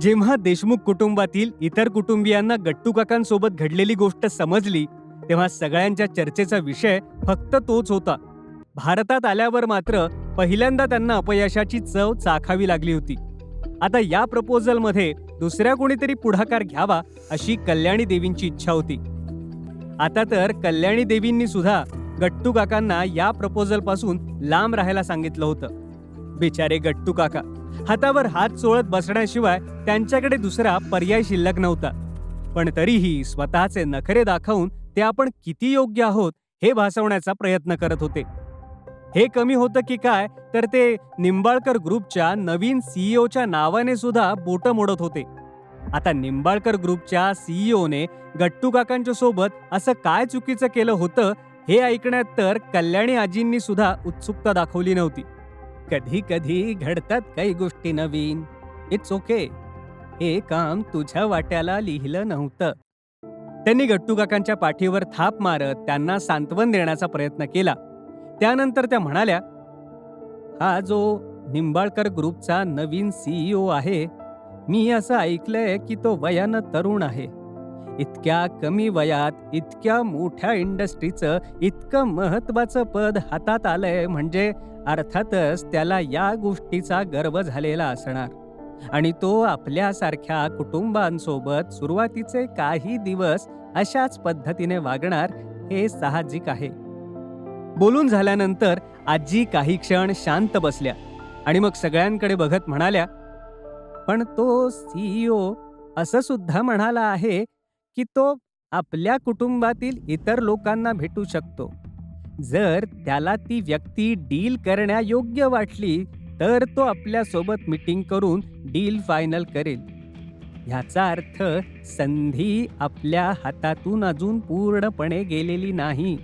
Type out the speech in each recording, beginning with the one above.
जेव्हा देशमुख कुटुंबातील इतर कुटुंबियांना गट्टू काकांसोबत घडलेली गोष्ट समजली तेव्हा सगळ्यांच्या चर्चेचा विषय फक्त तोच होता. भारतात आल्यावर मात्र पहिल्यांदा त्यांना अपयशाची चव चाखावी लागली होती. आता या प्रपोजलमध्ये दुसऱ्या कोणीतरी पुढाकार घ्यावा अशी कल्याणी देवींची इच्छा होती. आता तर कल्याणी देवींनी सुद्धा गट्टू काकांना या प्रपोजलपासून लांब राहायला सांगितलं होतं. बिचारे गट्टू काका हातावर हात चोळत बसण्याशिवाय त्यांच्याकडे दुसरा पर्याय शिल्लक नव्हता. पण तरीही स्वतःचे नखरे दाखवून ते आपण किती योग्य आहोत हे भासवण्याचा प्रयत्न करत होते. हे कमी होतं की काय तर ते निंबाळकर ग्रुपच्या नवीन सीईओच्या नावाने सुद्धा बोटं मोडत होते. आता निंबाळकर ग्रुपच्या सीईओने गट्टू काकांच्या सोबत असं काय चुकीचं केलं होतं हे ऐकण्यात तर कल्याणी आजींनी सुद्धा उत्सुकता दाखवली नव्हती. कधी कधी घडतात काही गोष्टी नवीन. इट्स ओके हे काम तुझ्या वाट्याला लिहिलं नव्हतं. त्यांनी गट्टू काकांच्या पाठीवर थाप मारत त्यांना सांत्वन देण्याचा प्रयत्न केला. त्यानंतर त्या म्हणाल्या हा जो निंबाळकर ग्रुपचा नवीन सीईओ आहे मी असं ऐकलंय की तो वयानं तरुण आहे. इतक्या कमी वयात इतक्या मोठ्या इंडस्ट्रीचं इतकं महत्वाचं पद हातात आलंय म्हणजे अर्थातच त्याला या गोष्टीचा गर्व झालेला असणार. आणि तो आपल्यासारख्या कुटुंबांसोबत सुरुवातीचे काही दिवस अशाच पद्धतीने वागणार हे साहजिक आहे. बोलून झाल्यानंतर आजी काही क्षण शांत बसल्या आणि मग सगळ्यांकडे बघत म्हणाल्या पण तो सीईओ असं सुद्धा म्हणाला आहे की तो आपल्या कुटुंबातील इतर लोकांना भेटू शकतो. जर त्याला ती व्यक्ती डील करण्यायोग्य वाटली तर तो आपल्यासोबत मीटिंग करून डील फायनल करेल. ह्याचा अर्थ संधी आपल्या हातातून अजून पूर्णपणे गेलेली नाही.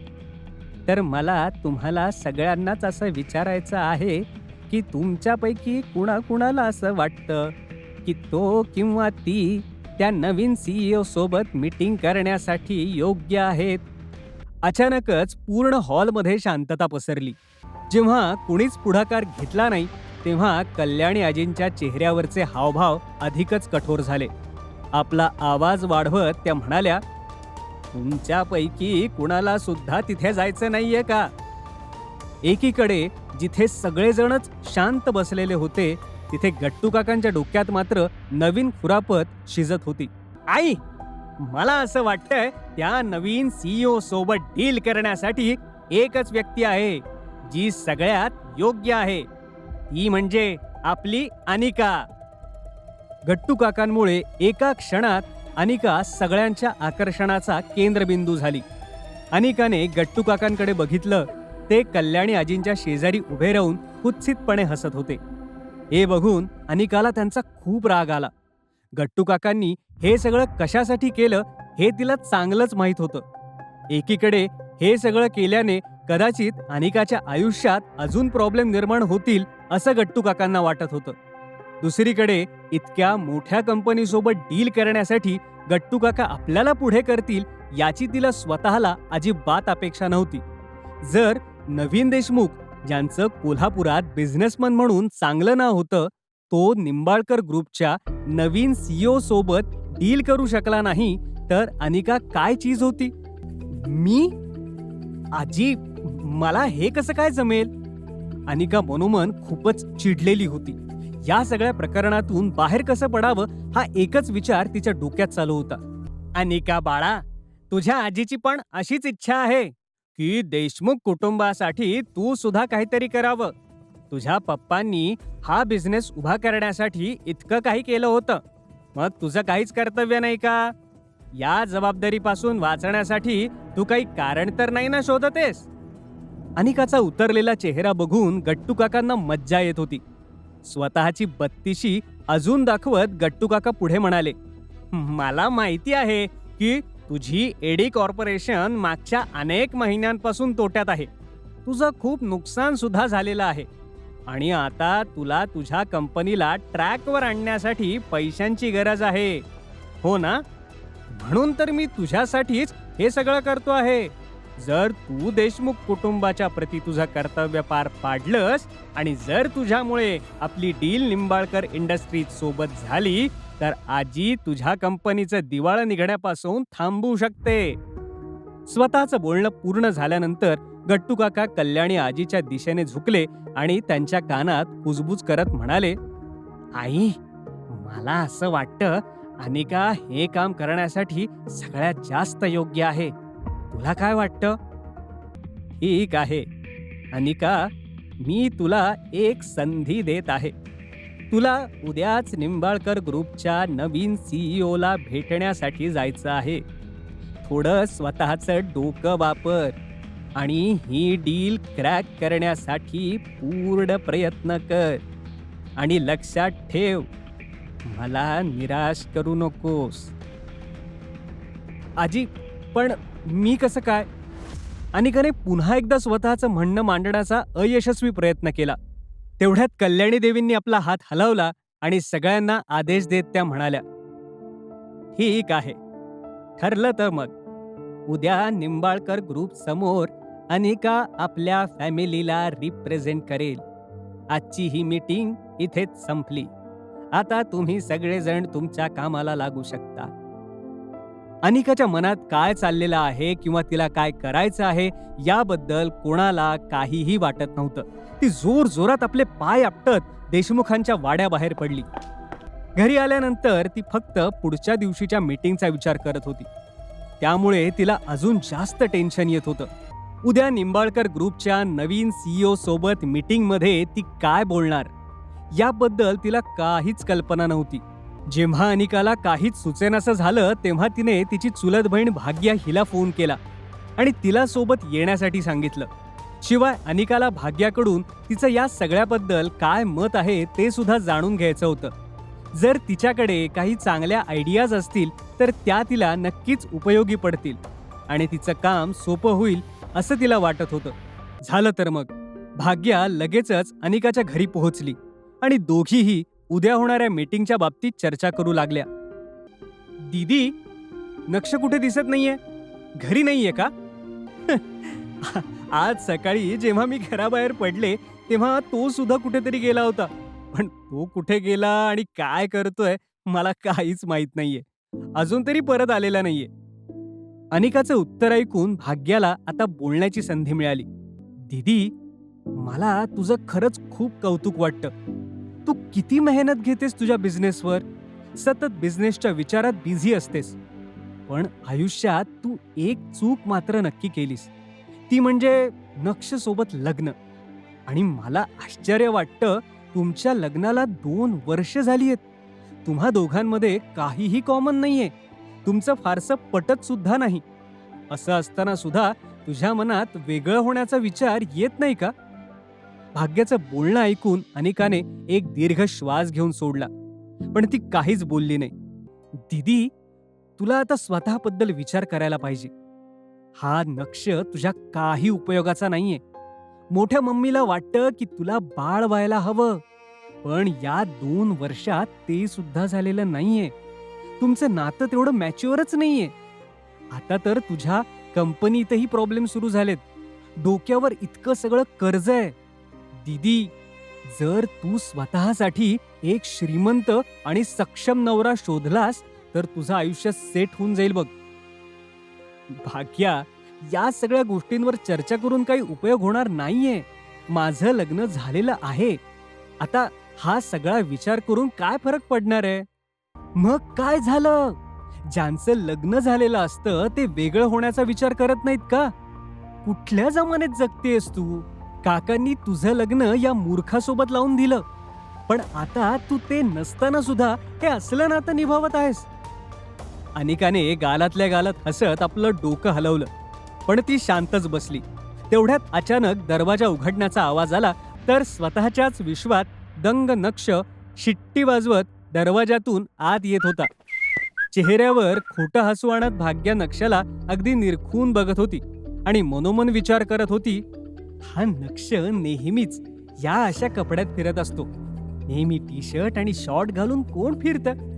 तर मला तुम्हाला सगळ्यांनाच असं विचारायचं आहे की तुमच्यापैकी कुणाकुणाला असं वाटतं की तो किंवा ती त्या नवीन सीईओ सोबत मीटिंग करण्यासाठी योग्य आहेत? अचानकच पूर्ण हॉलमध्ये शांतता पसरली. जेव्हा कुणीच पुढाकार घेतला नाही तेव्हा कल्याणी आजींच्या चेहऱ्यावरचे हावभाव अधिकच कठोर झाले. आपला आवाज वाढवत त्या म्हणाल्या तुमच्यापैकी कुणाला सुद्धा तिथे जायचं नाहीये का? एकीकडे जिथे सगळेजणच शांत बसलेले होते तिथे गट्टू काकांच्या डोक्यात मात्र नवीन खुरापत शिजत होती. आई! मला असं वाटतंय त्या नवीन सीईओ सोबत डील करण्यासाठी एकच व्यक्ती आहे जी सगळ्यात योग्य आहे. ती म्हणजे आपली अनिका. गट्टू काकांमुळे एका क्षणात अनिका सगळ्यांच्या आकर्षणाचा केंद्रबिंदू झाली. अनिकाने गट्टू काकांकडे बघितलं ते कल्याणी आजींच्या शेजारी उभे राहून कुत्सितपणे हसत होते. हे बघून अनिकाला त्यांचा खूप राग आला. गट्टू काकांनी हे सगळं कशासाठी केलं हे तिला चांगलंच माहीत होतं. एकीकडे हे सगळं केल्याने कदाचित अनिकाच्या आयुष्यात अजून प्रॉब्लेम निर्माण होतील असं गट्टू काकांना वाटत होतं. दुसरीकडे इतक्या मोठ्या कंपनीसोबत डील करण्यासाठी गट्टू काका आपल्याला पुढे करतील याची तिला स्वतःला अजिबात अपेक्षा नव्हती. जर नवीन देशमुख ज्यांचं कोल्हापुरात बिझनेसमन म्हणून चांगलं नाव होतं तो निंबाळकर ग्रुपच्या नवीन सीईओ सोबत डील करू शकला नाही तर अनिका काय चीज होती? मी? आजी मला हे कसं काय जमेल? अनिका मनोमन खूपच चिडलेली होती. या सगळ्या प्रकरणातून बाहेर कसं पडावं हा एकच विचार तिच्या डोक्यात चालू होता. अनिका बाळा तुझ्या आजीची पण अशीच इच्छा आहे की देशमुख कुटुंबासाठी तू सुद्धा काहीतरी करावं. तुझ्या पप्पांनी हा बिझनेस उभा करण्यासाठी इतकं काही केलं होतं. मग तुझं काहीच कर्तव्य नाही का? या जबाबदारीपासून वाचण्यासाठी तू काही कारण तर नाही ना शोधतेस? अनिकाचा उतरलेला चेहरा बघून गट्टू काकांना मज्जा येत होती. स्वतःची बत्तीशी अजून दाखवत गट्टू काका पुढे म्हणाले मला माहिती आहे की तुझी एडी कॉर्पोरेशन मागच्या अनेक महिन्यांपासून तोट्यात आहे. तुझं खूप नुकसान सुद्धा झालेलं आहे. आणि आता तुला तुझ्या कंपनीला ट्रॅकवर आणण्यासाठी पैशांची गरज आहे. हो ना? म्हणून तर मी तुझ्यासाठीच हे सगळं करतो आहे. जर तू देशमुख कुटुंबाच्या प्रती तुझं कर्तव्य पार पाडलंस आणि जर तुझ्यामुळे आपली डील निंबाळकर इंडस्ट्रीज सोबत झाली तर आजी तुझ्या कंपनीचं दिवाळं निघण्यापासून थांबू शकते. स्वतःचं बोलणं पूर्ण झाल्यानंतर गट्टू काका कल्याणी आजीच्या दिशेने झुकले आणि त्यांच्या कानात कुजबूज करत म्हणाले आई मला असं वाटतं अनिका हे काम करण्यासाठी सगळ्यात जास्त योग्य आहे. तुला काय वाटतं? ठीक आहे. अनिका मी तुला एक संधी देत आहे. तुला उद्याच निंबाळकर ग्रुपच्या नवीन सीईओला भेटण्यासाठी जायचं आहे. थोडं स्वतःचं डोकं वापर. आणि ही डील क्रॅक करण्यासाठी पूर्ण प्रयत्न कर आणि लक्षात ठेव मला निराश करू नकोस. आजी पण मी कसं काय? अनिकाने पुन्हा एकदा स्वतःचं म्हणणं मांडण्याचा अयशस्वी प्रयत्न केला. तेवढ्यात कल्याणी देवींनी आपला हात हलवला आणि सगळ्यांना आदेश देत त्या म्हणाल्या ठीक आहे. ठरलं तर मग. उद्या निंबाळकर ग्रुप समोर अनिका आपल्या फॅमिलीला रिप्रेझेंट करेल. आजची ही मीटिंग इथेच संपली. आता तुम्ही सगळेजण तुमच्या कामाला लागू शकता. अनिकाच्या मनात काय चाललेलं आहे किंवा तिला काय करायचं आहे याबद्दल कोणाला काहीही वाटत नव्हतं. ती जोर जोरात आपले पाय आपटत देशमुखांच्या वाड्याबाहेर पडली. घरी आल्यानंतर ती फक्त पुढच्या दिवशीच्या मीटिंगचा विचार करत होती. त्यामुळे तिला अजून जास्त टेन्शन येत होतं. उद्या निंबाळकर ग्रुपच्या नवीन सीईओ सोबत मीटिंगमध्ये ती काय बोलणार? याबद्दल तिला काहीच कल्पना नव्हती. जेव्हा अनिकाला काहीच सुचेनासं झालं तेव्हा तिने तिची चुलत बहीण भाग्या हिला फोन केला आणि तिला सोबत येण्यासाठी सांगितलं. शिवाय अनिकाला भाग्याकडून तिचं या सगळ्याबद्दल काय मत आहे ते सुद्धा जाणून घ्यायचं होतं. जर तिच्याकडे काही चांगल्या आयडियाज असतील तर त्या तिला नक्कीच उपयोगी पडतील आणि तिचं काम सोपं होईल असं तिला वाटत होतं. झालं तर मग. भाग्या लगेचच अनिकाच्या घरी पोहोचली आणि दोघीही उद्या होणाऱ्या मीटिंगच्या बाबतीत चर्चा करू लागल्या. दीदी नक्ष कुठे दिसत नाहीये? घरी नाहीये का? आज सकाळी जेव्हा मी घराबाहेर पडले तेव्हा तो सुद्धा कुठेतरी गेला होता. पण तो कुठे गेला आणि काय करतोय मला काहीच माहीत नाहीये. अजून तरी परत आलेला नाहीये. अनिकाचं उत्तर ऐकून भाग्याला आता बोलण्याची संधी मिळाली. दीदी मला तुझं खरंच खूप कौतुक वाटतं. तू किती मेहनत घेतेस तुझ्या बिझनेसवर? सतत बिझनेसच्या विचारात बिझी असतेस. पण आयुष्यात तू एक चूक मात्र नक्की केलीस. ती म्हणजे नक्षसोबत लग्न. आणि मला आश्चर्य वाटतं तुमच्या लग्नाला दोन वर्ष झाली आहेत. तुम्हा दोघांमध्ये काहीही कॉमन नाहीये. तुमचं फारसं पटत सुद्धा नाही. असं असताना सुद्धा तुझ्या मनात वेगळं होण्याचा विचार येत नाही का? भाग्याचं बोलणं ऐकून अनिकाने एक दीर्घ श्वास घेऊन सोडला. पण ती काहीच बोलली नाही. दीदी तुला आता स्वतःबद्दल विचार करायला पाहिजे. हा नक्ष तुझ्या काही उपयोगाचा नाहीये. मोठ्या मम्मीला वाटतं की तुला बाळ व्हायला हवं. पण या दोन वर्षात ते सुद्धा झालेलं नाहीये. तुमचं नातं तेवढं मॅच्युअरच नाहीये. आता तर तुझ्या कंपनीतही प्रॉब्लेम सुरू झालेत. डोक्यावर इतकं सगळं कर्ज आहे. दीदी जर तू स्वतःसाठी एक श्रीमंत आणि सक्षम नवरा शोधलास तर तुझं आयुष्य सेट होऊन जाईल बघ. भाग्या या सगळ्या गोष्टींवर चर्चा करून काही उपयोग होणार नाहीये. माझं लग्न झालेलं आहे. आता हा सगळा विचार करून काय फरक पडणार आहे? मग काय झालं? ज्यांचं लग्न झालेलं असतं ते वेगळं होण्याचा विचार करत नाहीत का? कुठल्या जमान्यात जगतेस तू? काकांनी तुझं लग्न या मूर्खासोबत लावून दिलं. पण आता तू ते नसताना सुद्धा हे असलं नातं निभावत आहेस. अनिकाने गालातल्या गालात हसत आपलं डोकं हलवलं. पण ती शांतच बसली. तेवढ्यात अचानक दरवाजा उघडण्याचा आवाज आला तर स्वतःच्याच विश्वात दंग नक्ष शिट्टी वाजवत दरवाजातून आत येत होता. चेहऱ्यावर खोटं हसू आणत भाग्या नक्षाला अगदी निरखून बघत होती आणि मनोमन विचार करत होती हा नक्ष नेहमीच या अशा कपड्यात फिरत असतो. नेहमी टी शर्ट आणि शॉर्ट घालून कोण फिरतं?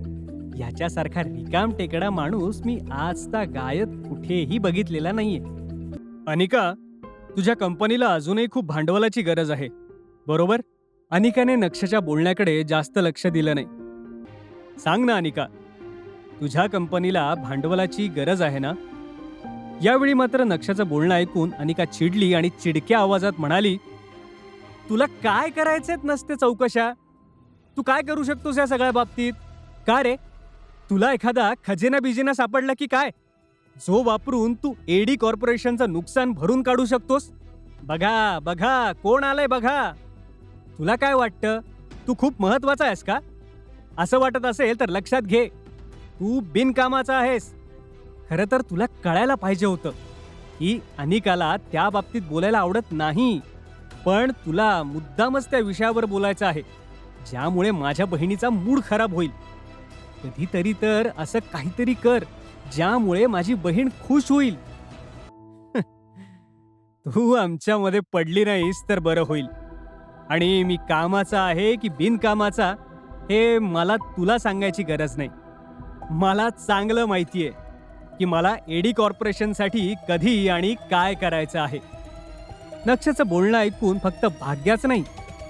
याच्यासारखा रिकाम टेकडा माणूस मी आज गायत कुठेही बघितलेला नाहीये. अनिका तुझ्या कंपनीला अजूनही खूप भांडवलाची गरज आहे. बरोबर. अनिकाने नक्षच्या बोलण्याकडे जास्त लक्ष दिलं नाही. सांग ना अनिका तुझ्या कंपनीला भांडवलाची गरज आहे ना? यावेळी मात्र नक्षाचं बोलणं ऐकून अनिका चिडली आणि चिडक्या आवाजात म्हणाली तुला काय करायचेत नसते चौकशा? तू काय करू शकतोस या सगळ्या बाबतीत? का रे? तुला एखादा खजिना बिजिना सापडला की काय? जो वापरून तू एडी कॉर्पोरेशनचं नुकसान भरून काढू शकतोस? बघा बघा कोण आलंय बघा. तुला काय वाटतं? तू खूप महत्त्वाचा आहेस का? असं वाटत असेल तर लक्षात घे. तू बिनकामाचा आहेस. खरं तर तुला कळायला पाहिजे होतं की अनिकाला त्या बाबतीत बोलायला आवडत नाही. पण तुला मुद्दामच त्या विषयावर बोलायचं आहे ज्यामुळे माझ्या बहिणीचा मूड खराब होईल. कधीतरी तर असं काहीतरी कर ज्यामुळे माझी बहीण खुश होईल. तू आमच्यामध्ये पडली नाहीस तर बरं होईल. आणि मी कामाचा आहे की बिनकामाचा? हे मला तुला सांगायची गरज नाही. मला चांगलं माहिती आहे की मला एडी कॉर्पोरेशनसाठी कधी आणि काय करायचं आहे. नक्षचं बोलणं ऐकून फक्त भाग्याच नाही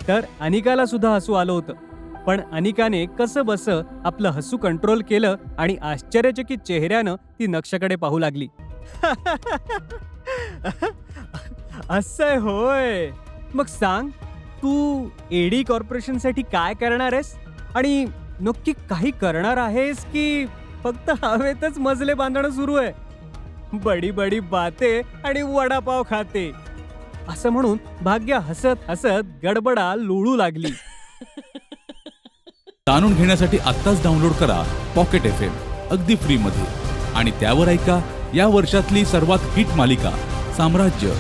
तर अनिकाला सुद्धा हसू आलं होतं. पण अनिकाने कसं बस आपलं हसू कंट्रोल केलं आणि आश्चर्यचकित चेहऱ्यानं ती नक्षकडे पाहू लागली. असं होय. मग सांग तू एडी कॉर्पोरेशनसाठी काय करणार आहेस? आणि नक्की काही करणार आहेस की फक्त हवेतच मजले बांधणं सुरू आहे? बडी बडी बाते आणि वडापाव खाते. असं म्हणून भाग्य हसत हसत गडबडा लोळू लागली. जाणून घेण्यासाठी आत्ताच डाउनलोड करा पॉकेट एफ एम अगदी फ्रीमध्ये. आणि त्यावर ऐका या वर्षातली सर्वात हिट मालिका साम्राज्य.